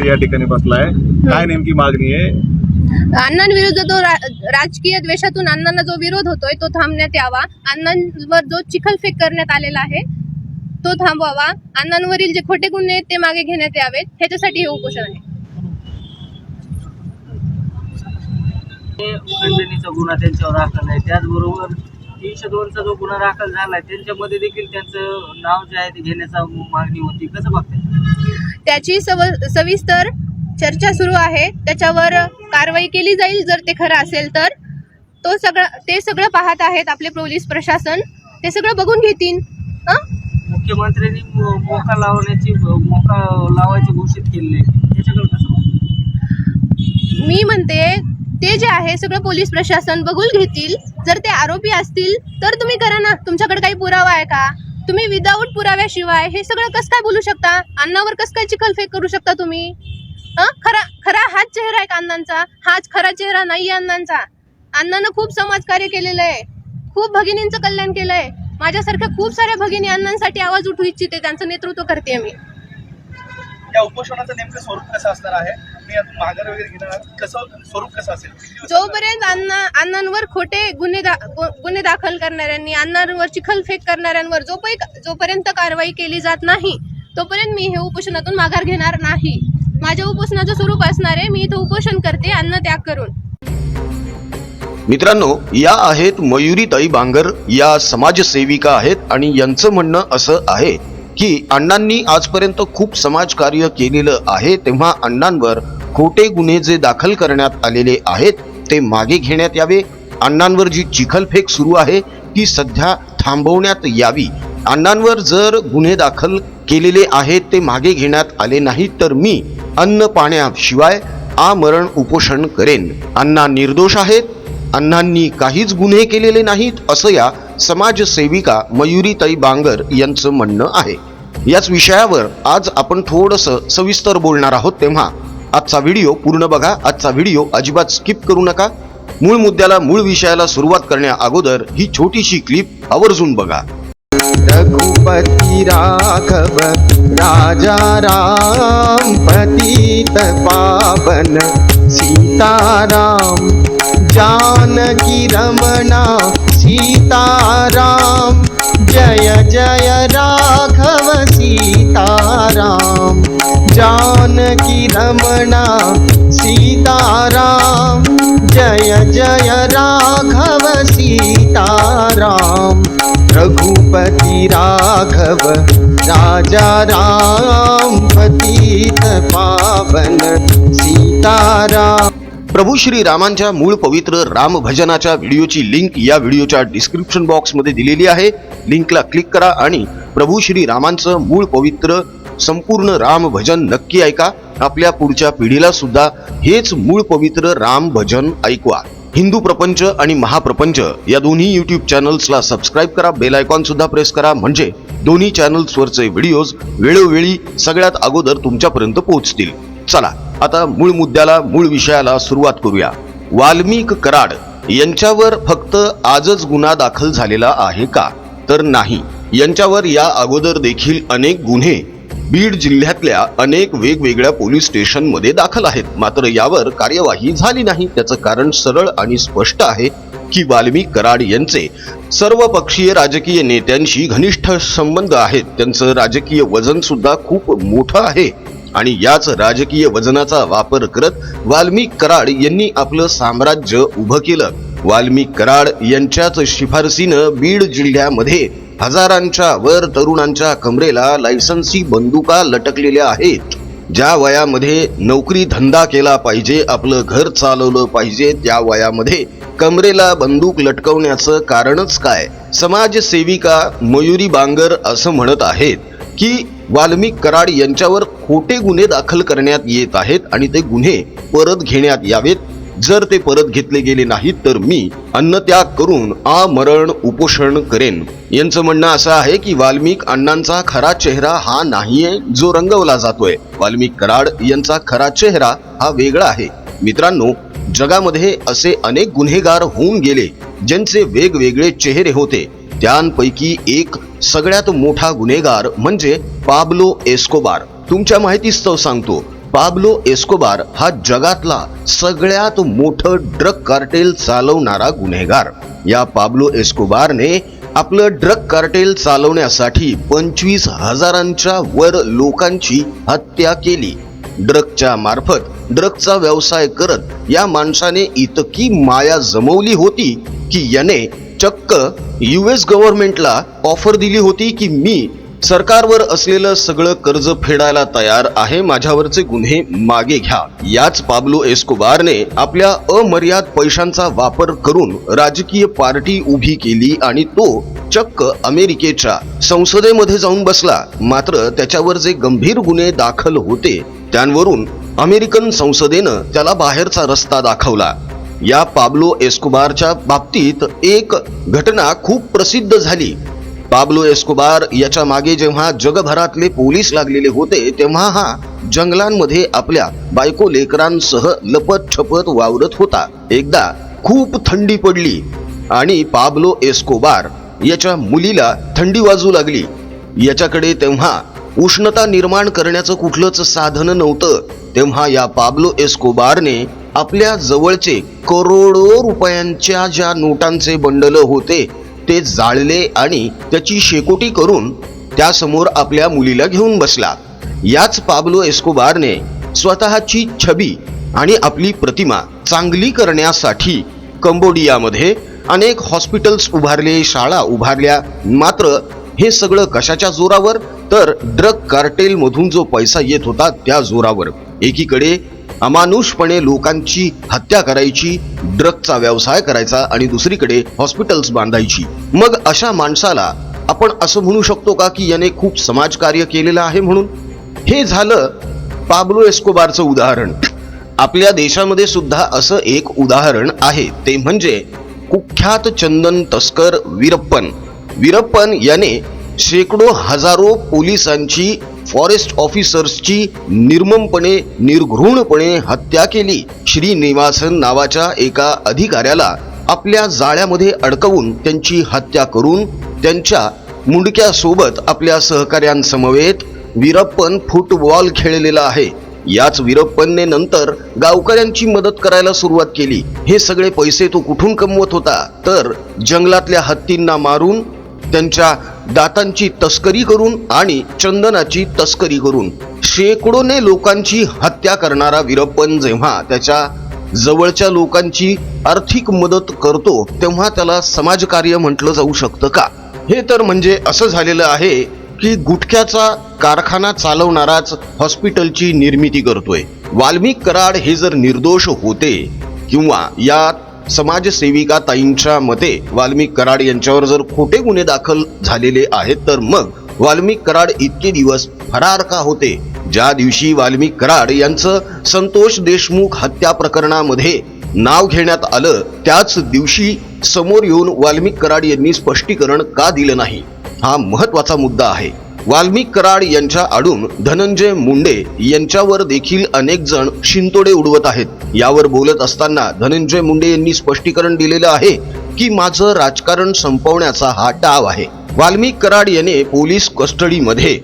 मुख्यमंत्री या ठिकाणी बसलाय. काय नेमकी मागणी आहे? अण्णांविरुद्ध जो रा- राजकीय द्वेषातून अण्णांना जो विरोध होतोय तो थांबण्यात यावा. अण्णांवर जो चिखलफेक करण्यात आलेला आहे तो थांबवावा. अण्णांवरील जे खोटे गुन्हे आहेत ते मागे घेण्यात यावेत. ह्याच्यासाठी हे उपोषण आहे. खंडणीचा गुन्हा त्यांच्यावर दाखल आहे. त्याचबरोबर तीनशे दोनचा जो गुन्हा दाखल झालाय त्यांच्यामध्ये देखील त्यांचं नाव जे आहे ते घेण्याचा मागणी होती. कसं बघताय? त्याची सव- सविस्तर चर्चा सुरू आहे. त्याच्यावर कारवाई केली जाईल जर ते खरं असेल तर. तो सगळं ते सगळं पाहत आहेत आपले पोलीस प्रशासन. ते सगळं बघून घेतील. हं? मुख्यमंत्र्यांनी मोका लावण्याची मोका लावायची घोषित आहे त्याच्याकडे कसं? मी म्हणते ते जे आहे सगळं पोलीस प्रशासन बघून घेतील. जर ते आरोपी असतील तर तुम्ही करा ना. तुमच्याकडे काही पुरावा आहे का? तुम्ही विदाऊट पुराव्याशिवाय हे सगळं कसं काय बोलू शकता? अन्नावर कसं काय चिखलफेक करू शकता तुम्ही? हं? खरा खरा हाच चेहरा आहे का अण्णांचा हाच खरा चेहरा नाही अण्णांचा अण्णानं खूप समाजकार्य केलेलं आहे. खूप भगिनींचं कल्याण केलंय. माझ्यासारख्या खूप साऱ्या भगिनी अण्णांसाठी आवाज उठू इच्छिते. त्यांचं नेतृत्व करते मी. या उपोषणाचं नेमकं स्वरूप कसं असणार आहे? मी यातून माघार वगैरे घेणार? कसं स्वरूप कसं असेल? जोपर्यंत अण्णा अण्णांवर खोटे गुन्हे दा- गुन्हे दाखल करणाऱ्यांनी अण्णांवर चिखलफेक करणाऱ्यांवर जोपै- जोपर्यंत कारवाई केली जात नाही तोपर्यंत मी हे उपोषणातून माघार घेणार नाही. माझ्या उपोषणाचं स्वरूप असणार आहे मी इथं उपोषण करते अन्न त्याग करून. मित्रांनो या आहेत मयुरीताई बांगर या समाजसेविका आहेत आणि यांचं म्हणणं असं आहे. की अण्णांनी आजपर्यंत खूप समाजकार्य केलेलं आहे तेव्हा अण्णांवर खोटे गुन्हे जे दाखल करण्यात आलेले आहेत ते मागे घेण्यात यावे. अण्णांवर जी चिखलफेक सुरू आहे ती सध्या थांबवण्यात यावी. अण्णांवर जर गुन्हे दाखल केलेले आहेत ते मागे घेण्यात आले नाहीत तर मी अन्न पाण्याशिवाय आमरण उपोषण करेन. अण्णा निर्दोष आहेत. अण्णांनी काहीच गुन्हे केलेले नाहीत असं या समाजसेविका मयुरीताई बांगर यांचं म्हणणं आहे. याच विषयावर आज आपण थोडंसं सविस्तर बोलणार आहोत तेव्हा आजचा व्हिडिओ पूर्ण बघा. आजचा व्हिडिओ अजिबात स्किप करू नका. मूळ मुद्द्याला मूळ विषयाला सुरुवात करण्या अगोदर ही छोटीशी क्लिप आवर्जून बघा. रघुपती राघव राजा राम पतित पावन सीताराम जानकी रमणा सीताराम जय जय राम। सीताराम जानकी रमणा सीताराम जय जय राघव सीताराम रघुपति राघव राजा राम पतित पावन सीताराम। प्रभू श्री रामांच्या मूळ पवित्र राम भजनाच्या व्हिडिओची लिंक या व्हिडिओच्या डिस्क्रिप्शन बॉक्समध्ये दिलेली आहे. लिंकला क्लिक करा आणि प्रभू श्री रामांचं मूळ पवित्र संपूर्ण राम भजन नक्की ऐका. आपल्या पुढच्या पिढीला सुद्धा हेच मूळ पवित्र राम भजन ऐकवा. हिंदू प्रपंच आणि महाप्रपंच या दोन्ही युट्यूब चॅनल्सला सबस्क्राईब करा बेल आयकॉन सुद्धा प्रेस करा. म्हणजे दोन्ही चॅनल्सवरचे व्हिडिओज वेळोवेळी सगळ्यात अगोदर तुमच्यापर्यंत पोहोचतील. चला आता मूळ मुद्द्याला मूळ विषयाला सुरुवात करूया. वाल्मिक कराड यांच्यावर फक्त आजच गुन्हा दाखल झालेला आहे का? तर नाही. यांच्यावर या अगोदर देखील अनेक गुन्हे बीड जिल्ह्यातल्या अनेक वेगवेगळ्या पोलीस स्टेशनमध्ये दाखल आहेत. मात्र यावर कार्यवाही झाली नाही. त्याचं कारण सरळ आणि स्पष्ट आहे की वाल्मी कराड यांचे सर्व पक्षीय राजकीय नेत्यांशी घनिष्ठ संबंध आहेत. त्यांचं राजकीय वजन सुद्धा खूप मोठं आहे. आणि याच राजकीय वजनाचा वापर करत वाल्मिक कराड यांनी आपलं साम्राज्य उभं केलं. वाल्मी कराड यांच्याच शिफारसीनं बीड जिल्ह्यामध्ये हजारांच्या वर तरुणांच्या कमरेला लायसन्सी बंदुका लटकलेल्या आहेत. ज्या वयामध्ये नोकरी धंदा केला पाहिजे आपलं घर चालवलं पाहिजे त्या वयामध्ये कमरेला बंदूक लटकवण्याचं कारणच काय? समाजसेविका मयुरी बांगर असं म्हणत आहेत की वाल्मिक कराड यांच्यावर खोटे गुन्हे दाखल करण्यात येत आहेत आणि ते गुन्हे परत घेण्यात यावेत. जर ते परत घेतले गेले नाहीत तर मी अन्नत्याग करून आमरण उपोषण करेन. यांचं म्हणणं असं आहे की वाल्मिक अण्णांचा खरा चेहरा हा नाहीये जो रंगवला जातोय. वाल्मिक कराड यांचा खरा चेहरा हा वेगळा आहे. मित्रांनो जगामध्ये असे अनेक गुन्हेगार होऊन गेले ज्यांचे वेगवेगळे चेहरे होते. त्यांपैकी एक सगळ्यात मोठा गुन्हेगार म्हणजे पाब्लो एस्कोबार. तुमच्या माहितीस्तव सांगतो पाब्लो एस्कोबार हा जगातला सगळ्यात मोठं ड्रग कार्टेल चालवणारा गुन्हेगार. या पाब्लो एस्कोबारने आपलं ड्रग कार्टेल चालवण्यासाठी पंचवीस हजारांच्या वर लोकांची हत्या केली. ड्रगच्या मार्फत ड्रगचा व्यवसाय करत या माणसाने इतकी माया जमवली होती की याने चक्क यू एस गव्हर्नमेंटला ऑफर दिली होती की मी सरकारवर असलेलं सगळं कर्ज फेडायला तयार आहे. माझ्यावरचे गुन्हे मागे घ्या. याच पाब्लो एस्कोबारने आपल्या अमर्याद पैशांचा वापर करून राजकीय पार्टी उभी केली आणि तो चक्क अमेरिकेच्या संसदेमध्ये जाऊन बसला. मात्र त्याच्यावर जे गंभीर गुन्हे दाखल होते त्यांवरून अमेरिकन संसदेनं त्याला बाहेरचा रस्ता दाखवला. या पाब्लो एस्कोबारच्या बाबतीत एक घटना खूप प्रसिद्ध झाली. पाब्लो एस्कोबार याच्या मागे जेव्हा जगभरातले पोलीस लागलेले होते तेव्हा हा जंगलांमध्ये आपल्या बायको लेकरांसह लपत छपत वावरत होता. एकदा खूप थंडी पडली आणि पाब्लो एस्कोबार याच्या मुलीला थंडी वाजू लागली. याच्याकडे तेव्हा उष्णता निर्माण करण्याचं कुठलंच साधन नव्हतं. तेव्हा या पाब्लो एस्कोबारने आपल्या जवळचे करोडो रुपयांच्या ज्या नोटांचे बंडल होते ते जाळले आणि त्याची शेकोटी करून त्यासमोर आपल्या मुलीला घेऊन बसला. याच पाब्लो एस्कोबारने स्वतःची छबी आणि आपली प्रतिमा चांगली करण्यासाठी कंबोडियामध्ये अनेक हॉस्पिटल्स उभारले शाळा उभारल्या. मात्र हे सगळं कशाच्या जोरावर? तर ड्रग कार्टेलमधून जो पैसा येत होता त्या जोरावर. एकीकडे अमानुषपणे लोकांची हत्या करायची ड्रगचा व्यवसाय करायचा आणि दुसरीकडे हॉस्पिटल्स बांधायची. मग अशा माणसाला आपण असं म्हणू शकतो का की याने खूप समाजकार्य केलेलं आहे म्हणून? हे झालं पाब्लो एस्कोबारचं उदाहरण. आपल्या देशामध्ये सुद्धा असं एक उदाहरण आहे. ते म्हणजे कुख्यात चंदन तस्कर वीरप्पन. वीरप्पन याने शेकडो हजारो पोलिसांची फॉरेस्ट ऑफिसर्सची निर्ममपणे निर्घृणपणे हत्या केली. श्रीनिवासन नावाच्या एका अधिकाऱ्याला आपल्या जाळ्यामध्ये अडकवून त्यांची हत्या करून त्यांच्या मुंडक्यासोबत आपल्या सहकाऱ्यांसमवेत वीरप्पन फुटबॉल खेळलेला आहे. याच वीरप्पनने नंतर गावकऱ्यांची मदत करायला सुरुवात केली. हे सगळे पैसे तो कुठून कमवत होता? तर जंगलातल्या हत्तींना मारून त्यांच्या दातांची तस्करी करून आणि चंदनाची तस्करी करून. शेकडोने लोकांची हत्या करणारा वीरप्पन जेव्हा त्याच्या जवळच्या लोकांची आर्थिक मदत करतो तेव्हा त्याला समाजकार्य म्हटलं जाऊ शकतं का? हे तर म्हणजे असं झालेलं आहे की गुटख्याचा कारखाना चालवणाराच हॉस्पिटलची निर्मिती करतोय. वाल्मिक कराड हे जर निर्दोष होते किंवा या समाजसेविका ताईंच्या मते वाल्मिक कराड यांच्यावर जर खोटे गुन्हे दाखल झालेले आहेत तर मग वाल्मिक कराड इतके दिवस फरार का होते? ज्या दिवशी वाल्मिक कराड यांचं संतोष देशमुख हत्या प्रकरणामध्ये नाव घेण्यात आलं त्याच दिवशी समोर येऊन वाल्मिक कराड यांनी स्पष्टीकरण का दिलं नाही? हा महत्त्वाचा मुद्दा आहे. वाल्मिक कराड यांच्या आडून धनंजय मुंडे यांच्यावर देखील अनेक जण शिंतोडे उडवत आहेत. यावर बोलत असताना धनंजय मुंडे यांनी स्पष्टीकरण दिलेलं आहे की माझं राजकारण संपवण्याचा हा डाव आहे. वाल्मिक कराड याने पोलीस कस्टडीमध्ये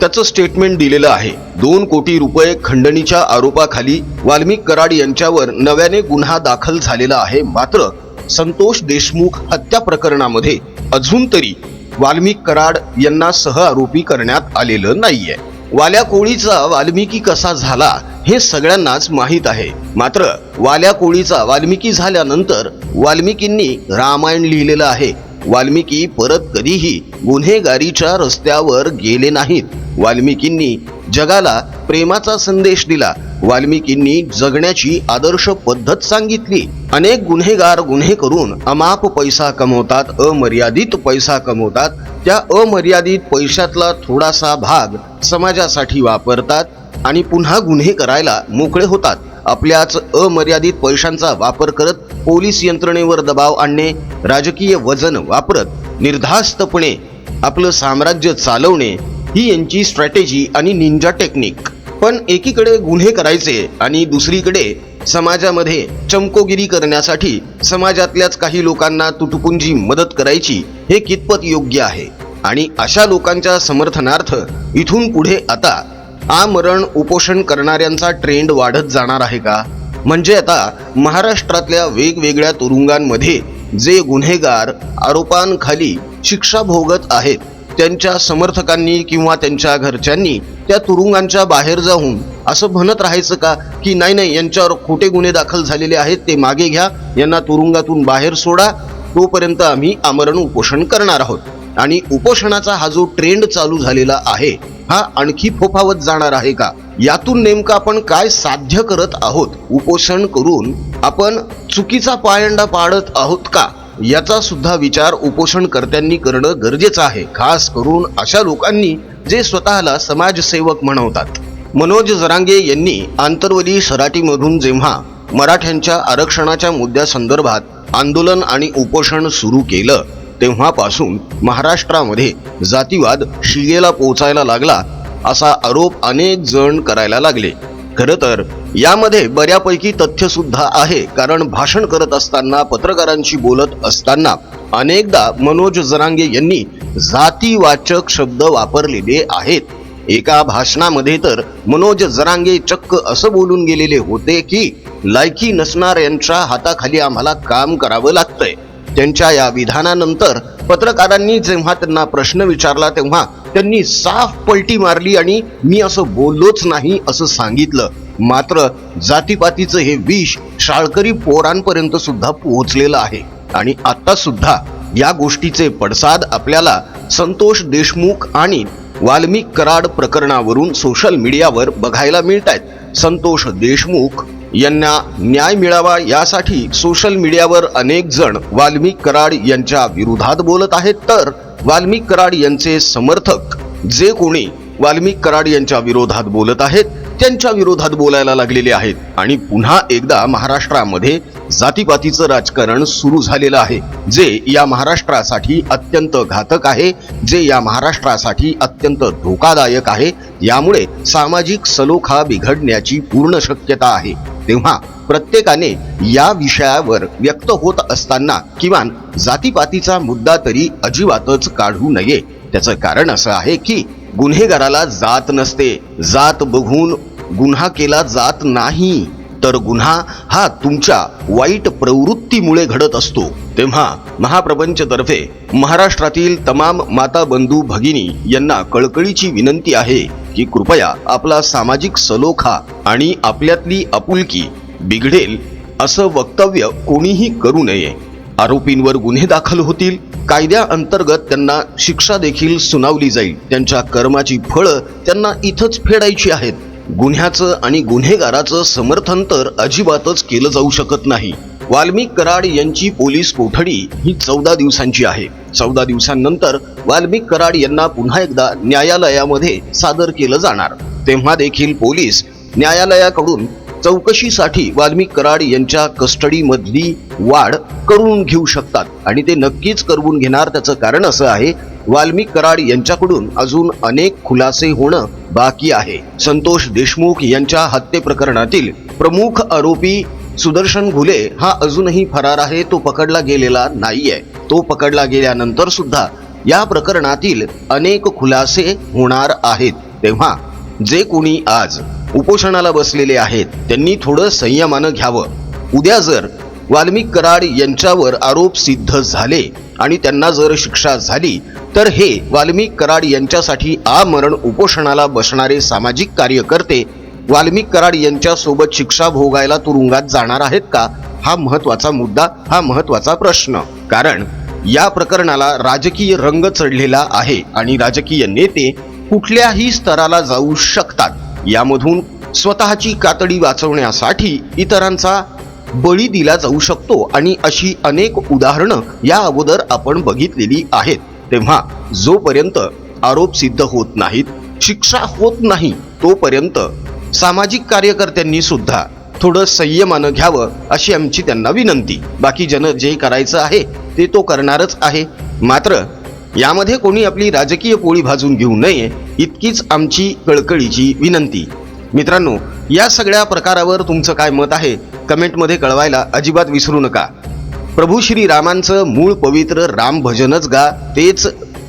त्याचं स्टेटमेंट दिलेलं आहे. दोन कोटी रुपये खंडणीच्या आरोपाखाली वाल्मिक कराड यांच्यावर नव्याने गुन्हा दाखल झालेला आहे. मात्र संतोष देशमुख हत्या प्रकरणामध्ये अजून तरी वाल्मिक कराड यांना सह आरोपी करण्यात आलेलं नाहीये. वाल्या कोळीचा वाल्मिकी कसा झाला हे सगळ्यांनाच माहीत आहे. मात्र वाल्या कोळीचा वाल्मिकी झाल्यानंतर वाल्मिकींनी रामायण लिहिलेलं आहे. वाल्मिकी परत कधीही गुन्हेगारीच्या रस्त्यावर गेले नाहीत. वाल्मिकींनी जगाला प्रेमाचा संदेश दिला. वाल्मिकींनी जगण्याची आदर्श पद्धत सांगितली. अनेक गुन्हेगार गुन्हे करून अमाप पैसा कमवतात अमर्यादित पैसा कमवतात. त्या अमर्यादित पैशातला थोडासा भाग समाजासाठी वापरतात आणि पुन्हा गुन्हे करायला मोकळे होतात. आपल्याच अमर्यादित पैशांचा वापर करत पोलीस यंत्रणेवर दबाव आणणे राजकीय वजन वापरत निर्धास्तपणे आपलं साम्राज्य चालवणे ही यांची स्ट्रॅटेजी आणि निंजा टेक्निक पण एकीकडे गुन्हे करायचे आणि दुसरीकडे समाजामध्ये चमकोगिरी करण्यासाठी समाजातल्याच काही लोकांना तुटपुंजी मदत करायची हे कितपत योग्य आहे? आणि अशा लोकांच्या समर्थनार्थ इथून पुढे आता आमरण उपोषण करणाऱ्यांचा ट्रेंड वाढत जाणार आहे का? म्हणजे आता महाराष्ट्रातल्या वेगवेगळ्या तुरुंगांमध्ये जे गुन्हेगार आरोपांखाली शिक्षा भोगत आहेत त्यांच्या समर्थकांनी किंवा त्यांच्या घरच्यांनी त्या तुरुंगांच्या बाहेर जाऊन असं म्हणत राहायचं का? की नाही नाही यांच्यावर खोटे गुन्हे दाखल झालेले आहेत ते मागे घ्या यांना तुरुंगातून बाहेर सोडा. तोपर्यंत आम्ही आमरण उपोषण करणार आहोत. आणि उपोषणाचा हा जो ट्रेंड चालू झालेला आहे हा आणखी फोफावत जाणार आहे का? यातून नेमकं आपण काय साध्य करत आहोत? उपोषण करून आपण चुकीचा पायंडा पाडत आहोत का? याचा सुद्धा विचार उपोषणकर्त्यांनी करणं गरजेचं आहे. खास करून अशा लोकांनी जे स्वतःला समाजसेवक म्हणवतात. मनोज जरांगे यांनी आंतरवली सराटीमधून जेव्हा मराठ्यांच्या आरक्षणाच्या मुद्द्यासंदर्भात आंदोलन आणि उपोषण सुरू केलं तेव्हापासून महाराष्ट्रामध्ये जातीवाद शिगेला पोचायला लागला असा आरोप अनेक जण करायला लागले. खरं तर यामध्ये बऱ्यापैकी तथ्य सुद्धा आहे. कारण भाषण करत असताना पत्रकारांशी बोलत असताना अनेकदा मनोज जरांगे यांनी जातीवाचक शब्द वापरलेले आहेत. एका भाषणामध्ये तर मनोज जरांगे चक्क असं बोलून गेलेले होते की लायकी नसणाऱ्यांच्या हाताखाली आम्हाला काम करावं लागतंय. त्यांच्या या विधानानंतर पत्रकारांनी जेव्हा त्यांना प्रश्न विचारला तेव्हा त्यांनी साफ पलटी मारली आणि मी असं बोललोच नाही असं सांगितलं. मात्र जातीपातीचं हे विष शाळकरी पोरांपर्यंत सुद्धा पोहोचलेलं आहे. आणि आता सुद्धा या गोष्टीचे पडसाद आपल्याला संतोष देशमुख आणि वाल्मिक कराड प्रकरणावरून सोशल मीडियावर बघायला मिळत आहेत संतोष देशमुख यांना न्याय मिळावा यासाठी सोशल मीडियावर अनेक जण वाल्मिक कराड यांच्या विरोधात बोलत आहेत. तर वाल्मिक कराड यांचे समर्थक जे कोणी वाल्मिक कराड यांच्या विरोधात बोलत आहेत त्यांच्या विरोधात बोलायला लागलेले आहेत. आणि पुन्हा एकदा महाराष्ट्रामध्ये जातीपातीचं राजकारण सुरू झालेलं आहे जे या महाराष्ट्रासाठी अत्यंत घातक आहे जे या महाराष्ट्रासाठी अत्यंत धोकादायक आहे यामुळे सामाजिक सलोखा बिघडण्याची पूर्ण शक्यता आहे. तेव्हा प्रत्येकाने या विषयावर व्यक्त होत असताना किमान जातीपातीचा मुद्दा तरी अजिबातच काढू नये. त्याचं कारण असं आहे की गुन्हेगाराला जात नसते जात बघून गुन्हा केला जात नाही. तर गुन्हा हा तुमच्या वाईट प्रवृत्तीमुळे घडत असतो. तेव्हा महाप्रपंचतर्फे महाराष्ट्रातील तमाम माता बंधू भगिनी यांना कळकळीची विनंती आहे की कृपया आपला सामाजिक सलोखा आणि आपल्यातली आपुलकी बिघडेल असं वक्तव्य कोणीही करू नये. आरोपींवर गुन्हे दाखल होतील. कायद्याअंतर्गत त्यांना शिक्षा देखील सुनावली जाईल. त्यांच्या कर्माची फळं त्यांना इथंच फेडायची आहेत. गुन्ह्याचं आणि गुन्हेगाराचं समर्थन तर अजिबातच केलं जाऊ शकत नाही. वाल्मिक कराड यांची पोलीस कोठडी ही चौदा दिवसांची आहे. चौदा दिवसांनंतर वाल्मिक कराड यांना पुन्हा एकदा न्यायालयामध्ये सादर केलं जाणार. तेव्हा देखील पोलीस न्यायालयाकडून चौकशीसाठी वाल्मिक कराड यांच्या कस्टडीमधली वाढ करून घेऊ शकतात आणि ते नक्कीच करवून घेणार. त्याचं कारण असं आहे वाल्मिक कराड यांच्याकडून अजून अनेक खुलासे होणं बाकी आहे. संतोष देशमुख यांच्या हत्ये प्रकरणातील प्रमुख आरोपी सुदर्शन घुले हा अजूनही फरार आहे तो पकडला गेलेला नाहीये. तो पकडला गेल्यानंतर सुद्धा या प्रकरणातील अनेक खुलासे होणार आहेत. तेव्हा जे कोणी आज उपोषणाला बसलेले आहेत त्यांनी थोडं संयमानं घ्यावं. उद्या जर वाल्मिक कराड यांच्यावर आरोप सिद्ध झाले आणि त्यांना जर शिक्षा झाली तर हे वाल्मिक कराड यांच्यासाठी आमरण उपोषणाला बसणारे सामाजिक कार्यकर्ते वाल्मिक कराड यांच्यासोबत शिक्षा भोगायला तुरुंगात जाणार आहेत का? हा महत्त्वाचा मुद्दा हा महत्त्वाचा प्रश्न. कारण या प्रकरणाला राजकीय रंग चढलेला आहे आणि राजकीय नेते कुठल्याही स्तराला जाऊ शकतात. यामधून स्वतःची कातडी वाचवण्यासाठी इतरांचा बळी दिला जाऊ शकतो आणि अशी अनेक उदाहरणं या अगोदर आपण बघितलेली आहेत. तेव्हा जोपर्यंत आरोप सिद्ध होत नाहीत शिक्षा होत नाही तोपर्यंत सामाजिक कार्यकर्त्यांनी सुद्धा थोडं संयमानं घ्यावं अशी आमची त्यांना विनंती. बाकी जन जे करायचं आहे ते तो करणारच आहे. मात्र यामध्ये कोणी आपली राजकीय पोळी भाजून घेऊ नये इतकीच आमची कळकळीची विनंती. मित्रांनो या सगळ्या प्रकारावर तुमचं काय मत आहे कमेंटमध्ये कळवायला अजिबात विसरू नका. प्रभू श्री रामांचं मूळ पवित्र राम भजनच गा तेच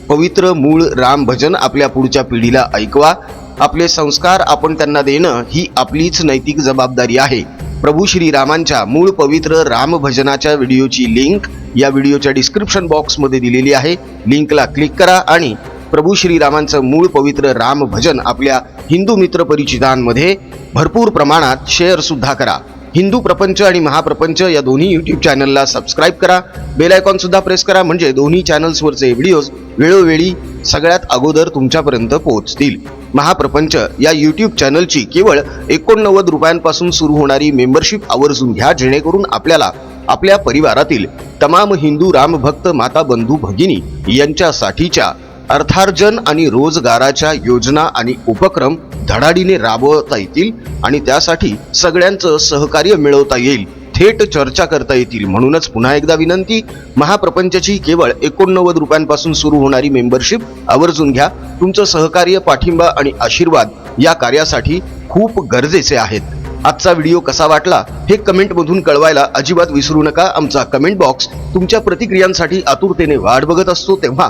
पवित्र मूळ राम भजन आपल्या पुढच्या पिढीला ऐकवा. आपले संस्कार आपण त्यांना देणं ही आपलीच नैतिक जबाबदारी आहे. प्रभू श्रीरामांच्या मूळ पवित्र राम भजनाच्या व्हिडिओची लिंक या व्हिडिओच्या डिस्क्रिप्शन बॉक्समध्ये दिलेली आहे. लिंकला क्लिक करा आणि प्रभू श्रीरामांचं मूळ पवित्र राम भजन आपल्या हिंदू मित्र परिचितांमध्ये भरपूर प्रमाणात शेअर सुद्धा करा. हिंदू प्रपंच आणि महाप्रपंच या दोन्ही यूट्यूब चॅनलला सबस्क्राईब करा. बेल आयकॉन सुद्धा प्रेस करा म्हणजे दोन्ही चॅनल्सवरचे व्हिडिओज वेळोवेळी सगळ्यात अगोदर तुमच्यापर्यंत पोहोचतील. महाप्रपंच या यूट्यूब चॅनलची केवळ एकोणनव्वद रुपयांपासून सुरू होणारी मेंबरशिप आवर्जून घ्या जेणेकरून आपल्याला आपल्या परिवारातील तमाम हिंदू रामभक्त माता बंधू भगिनी यांच्यासाठीच्या अर्थार्जन आणि रोजगाराच्या योजना आणि उपक्रम धडाडीने राबवता येतील आणि त्यासाठी सगळ्यांचं सहकार्य मिळवता येईल. थेट चर्चा करता येतील. म्हणूनच पुन्हा एकदा विनंती महाप्रपंचची केवळ एकोणनव्वद रुपयांपासून सुरू होणारी मेंबरशिप आवर्जून घ्या. तुमचं सहकार्य पाठिंबा आणि आशीर्वाद या कार्यासाठी खूप गरजेचे आहेत. आजचा व्हिडिओ कसा वाटला हे कमेंटमधून कळवायला अजिबात विसरू नका. आमचा कमेंट बॉक्स तुमच्या प्रतिक्रियांसाठी आतुरतेने वाट बघत असतो तेव्हा